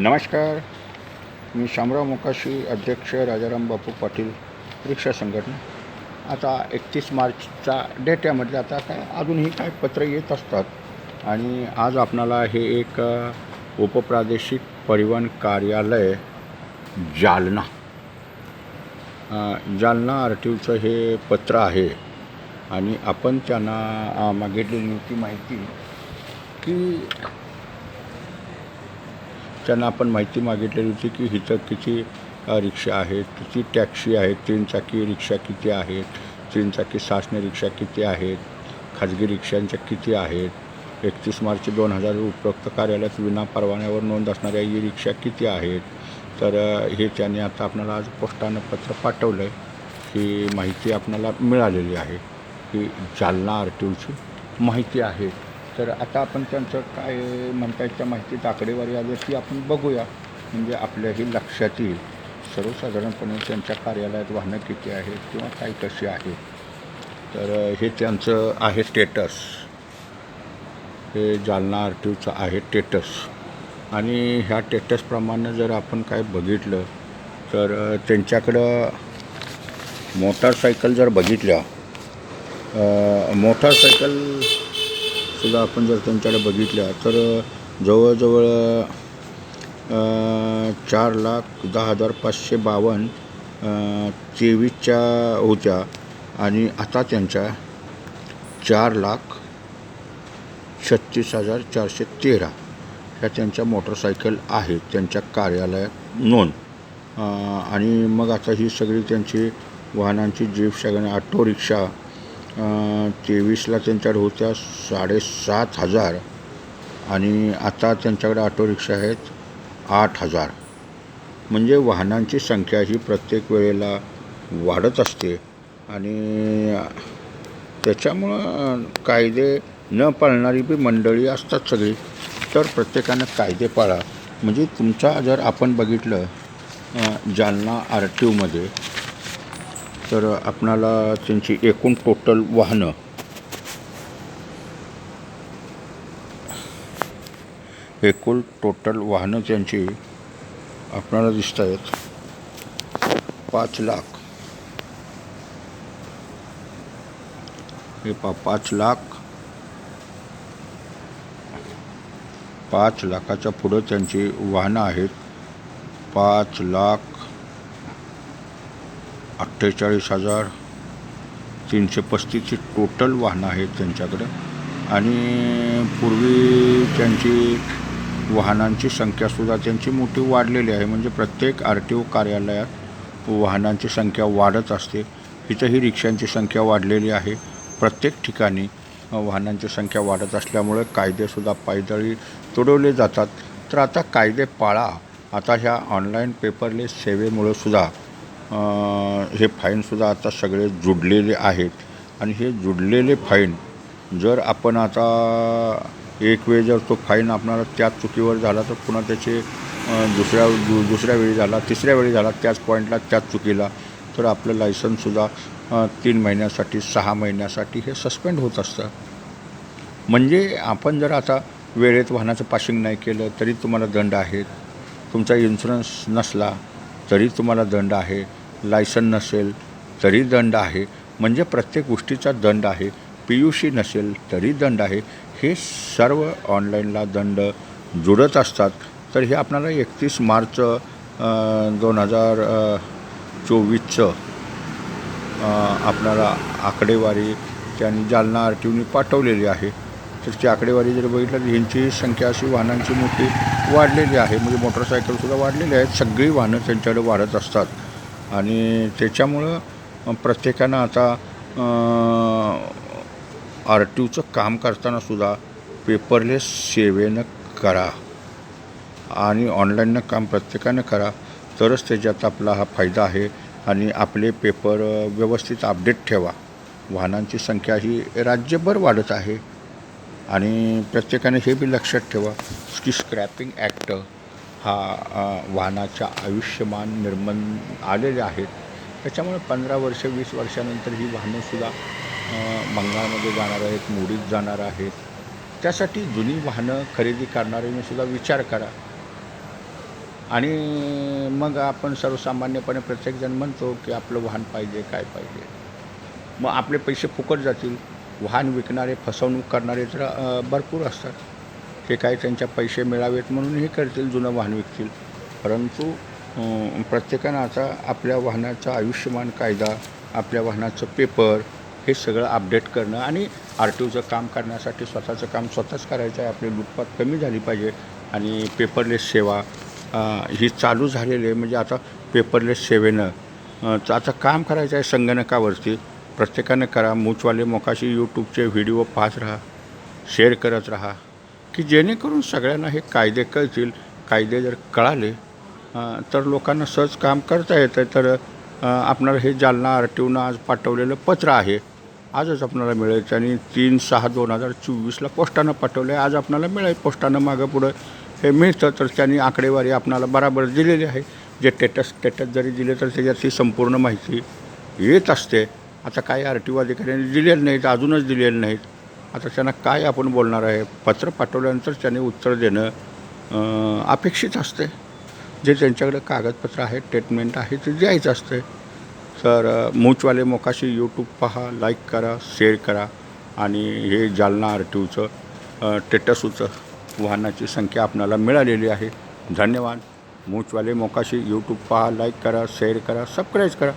नमस्कार. मी शामराव मोकाशी अध्यक्ष राजाराम बापू पाटील रिक्षा संघटना. आता एकतीस मार्चचा डेट आहे म्हटलं आता काय अजूनही काय पत्र येत असतात. आणि आज आपणाला हे एक उपप्रादेशिक परिवहन कार्यालय जालना. जालना आर टी ओचं हे पत्र आहे. आणि आपण त्यांना मागितलेली होती माहिती की त्यांना आपण माहिती मागितलेली होती की हिथं किती रिक्षा आहेत किती टॅक्सी आहेत तीन चाकी रिक्षा किती आहेत तीन चाकी शासनी रिक्षा किती आहेत खाजगी रिक्षांच्या किती आहेत एकतीस मार्च दोन हजार उपरोक्त कार्यालयात विना परवान्यावर नोंद असणाऱ्या ई रिक्षा किती आहेत तर हे त्यांनी आता आपल्याला आज पोस्टानं पत्र पाठवलं आहे ही माहिती आपल्याला मिळालेली आहे की जालना आर टी ओची माहिती आहे. तर आता आपण त्यांचं काय म्हणतायच्या माहितीत आकडेवारी आली ती आपण बघूया. म्हणजे आपल्याही लक्षात येईल सर्वसाधारणपणे त्यांच्या कार्यालयात वाहनं किती आहेत किंवा काय कशी आहे तर हे त्यांचं आहे स्टेटस हे जालना आर टी ओचं आहे टेटस आणि ह्या टेटसप्रमाणे जर आपण काय बघितलं तर त्यांच्याकडं मोटारसायकल जर बघितल्या मोटारसायकल सुद्धा आपण जर त्यांच्याकडे बघितल्या तर जवळजवळ चार लाख दहा हजार पाचशे बावन्न तेवीसच्या होत्या. आणि आता त्यांच्या चार लाख छत्तीस हजार चारशे तेरा ह्या त्यांच्या मोटरसायकल आहेत त्यांच्या कार्यालयात नोंद. आणि मग आता ही सगळी त्यांची वाहनांची जीप सगळ्यांनी ऑटो रिक्षा तेवीसला त्यांच्याकडे होत्या साडेसात हजार. आणि आता त्यांच्याकडे ऑटो रिक्षा आहेत आठ हजार. म्हणजे वाहनांची संख्या ही प्रत्येक वेळेला वाढत असते. आणि त्याच्यामुळं कायदे न पाळणारी बी मंडळी असतात सगळी. तर प्रत्येकानं कायदे पाळा. म्हणजे तुमचा जर आपण बघितलं जालना आर टी ओमध्ये तर आपणाला त्यांची एकूण टोटल वाहनं. एकूण टोटल वाहनं त्यांची आपणाला दिसत आहेत. पाच लाख. हे पा पाच लाख. पाच लाखाच्या पुढं त्यांची वाहनं आहेत. पाच लाख अठ्ठेचाळीस हजार तीनशे पस्तीसची टोटल वाहनं आहेत त्यांच्याकडं. आणि पूर्वी त्यांची वाहनांची संख्यासुद्धा त्यांची मोठी वाढलेली आहे. म्हणजे प्रत्येक आर टी ओ कार्यालयात वाहनांची संख्या वाढत असते. इथंही रिक्षांची संख्या वाढलेली आहे. प्रत्येक ठिकाणी वाहनांची संख्या वाढत असल्यामुळे कायदेसुद्धा पायदळी तुडवले जातात. तर आता कायदे पाळा. आता ह्या ऑनलाईन पेपरलेस सेवेमुळं सुद्धा हे फाईनसुद्धा आता सगळे जुडलेले आहेत. आणि हे जुडलेले फाईन जर आपण आता एक वेळ जर तो फाईन आपणाला त्याच चुकीवर झाला तर पुन्हा त्याचे दुसऱ्या दु दुसऱ्या वेळी झाला तिसऱ्या वेळी झाला त्याच पॉईंटला त्याच चुकीला तर आपलं लायसनसुद्धा तीन महिन्यासाठी सहा महिन्यासाठी हे सस्पेंड होत असतं. म्हणजे आपण जर आता वेळेत वाहनाचं पाशिंग नाही केलं तरी तुम्हाला दंड आहे तुमचा इन्शुरन्स नसला तरी तुम्हाला दंड आहे. लायसन नसेल तरी दंड आहे. म्हणजे प्रत्येक गोष्टीचा दंड आहे. पी यू सी नसेल तरी दंड आहे. हे सर्व ऑनलाईनला दंड जुडत असतात. तर हे आपणाला एकतीस मार्च दोन हजार चोवीसचं आपल्याला आकडेवारी त्यांनी जालना आर टी ओनी पाठवलेली आहे. तर ती आकडेवारी जर बघितलं तर ह्यांची संख्या अशी वाहनांची मोठी वाढलेली आहे. म्हणजे मोटरसायकलसुद्धा वाढलेली आहेत. सगळी वाहनं त्यांच्याकडे वाढत असतात. आणि त्याच्यामुळं प्रत्येकानं आता आर टी ओचं काम करतानासुद्धा पेपरलेस सेवेनं करा आणि ऑनलाईननं काम प्रत्येकानं करा. तरच त्याच्यात आपला हा फायदा आहे आणि आपले पेपर व्यवस्थित अपडेट ठेवा. वाहनांची संख्या ही राज्यभर वाढत आहे आणि प्रत्येकाने हे बी लक्षात ठेवा की स्क्रॅपिंग ॲक्ट हा वाहनाच्या आयुष्यमान निर्माण आलेले आहेत. त्याच्यामुळे पंधरा वर्ष वीस वर्षानंतर ही वाहनंसुद्धा बंगालमध्ये जाणार आहेत मोडीत जाणार आहेत. त्यासाठी जुनी वाहनं खरेदी करणाऱ्यांनी सुद्धा विचार करा. आणि मग आपण सर्वसामान्यपणे प्रत्येकजण म्हणतो की आपलं वाहन पाहिजे काय पाहिजे. मग आपले पैसे फुकट जातील. वाहन विकणारे फसवणूक करणारे तर भरपूर असतात. ते काय त्यांच्या पैसे मिळावेत म्हणून हे करतील जुनं वाहन विकतील. परंतु प्रत्येकानं आता आपल्या वाहनाचा आयुष्यमान कायदा आपल्या वाहनाचं पेपर हे सगळं अपडेट करणं आणि आर टी ओचं काम करण्यासाठी स्वतःचं काम स्वतःच करायचं आहे आपली लुटपात कमी झाली पाहिजे आणि पेपरलेस सेवा ही चालू झालेली आहे. म्हणजे आता पेपरलेस सेवेनं आता काम करायचं आहे संगणकावरती. प्रत्येकानं करा मूचवाले मोकाशी यूट्यूबचे व्हिडिओ पाहत राहा शेअर करत राहा. की जेणेकरून सगळ्यांना हे कायदे कळतील कायदे जर कळाले तर लोकांना सहज काम करता येतं तर आपणाला हे जालना आर टी ओनं आज पाठवलेलं पत्र आहे. आजच आपणाला मिळेल आणि तीन सहा दोन हजार चोवीसला पोस्टानं पाठवलं आहे आज आपणाला मिळेल पोस्टानं मागं पुढं हे मिळतं तर त्यांनी आकडेवारी आपणाला बराबर दिलेली आहे. जे टेटस स्टेटस जरी दिले तर त्याच्यातली संपूर्ण माहिती येत असते. आता काही आर टी ओ अधिकाऱ्यांनी दिलेलं नाहीत अजूनच दिलेलं नाहीत. आता त्यांना काय आपण बोलणार आहे? पत्र पाठवल्यानंतर त्यांनी उत्तर देणं अपेक्षित असते. जे त्यांच्याकडे कागदपत्र आहे स्टेटमेंट आहे ते द्यायचं असते. तर मूचवाले मोकाशी यूट्यूब पहा लाईक करा शेअर करा आणि हे जालना आर टी ओचं टेटसूचं वाहनाची संख्या आपणाला मिळालेली आहे. धन्यवाद. मूचवाले मोकाशी यूट्यूब पहा लाईक करा शेअर करा सबस्क्राईब करा.